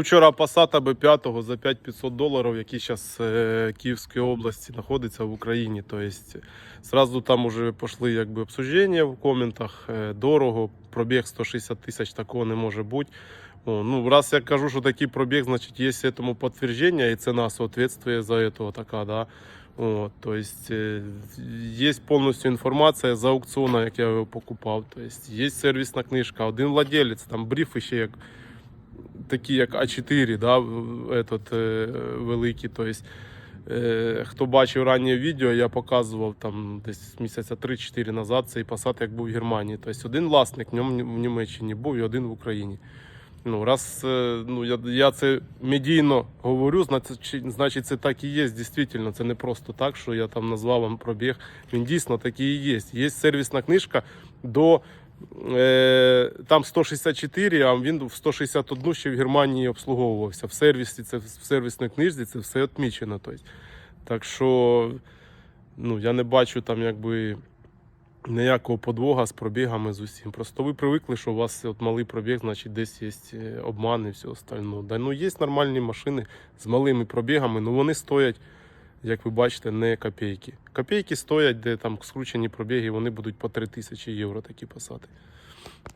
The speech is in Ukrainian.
Вчора Passat B5 за 5500 доларів, який зараз в Київській області знаходиться в Україні. Тобто, зразу там уже пішли якби обсуждення в коментах. е, Дорого, пробіг 160 тисяч, такого не може бути. Ну, раз я кажу, що такий пробіг, значить є цьому підтвердження і ціна соответствує за этого така, да. О, то есть, е, є повністю інформація з аукціону, як я його покупав. То есть, є сервісна книжка, один владелець, там бриф ще як такі як А4, да, этот, е, великі. То есть, е, хто бачив раннє відео, я показував там десь місяця 3-4 назад цей Passat, як був в Германії. Тобто один власник в ньому в Німеччині був і один в Україні. Ну, раз е, ну, я, я це медійно говорю, значить, значить це так і є. Дійсно, це не просто так, що я там назвав вам пробіг. Він дійсно такий і є. Є сервісна книжка до там 164, а він в 161 ще в Германії обслуговувався. В сервісі, це в сервісній книжці це все відмічено. Тобто. Так що ну, я не бачу там якби ніякого подвога з пробігами з усім. Просто ви привикли, що у вас от малий пробіг, значить десь є е, обман і все остальне. Да, ну, є нормальні машини з малими пробігами, ну вони стоять, як ви бачите, не копійки. Копійки стоять, де там скручені пробіги, вони будуть по 3 тисячі євро такі пасати.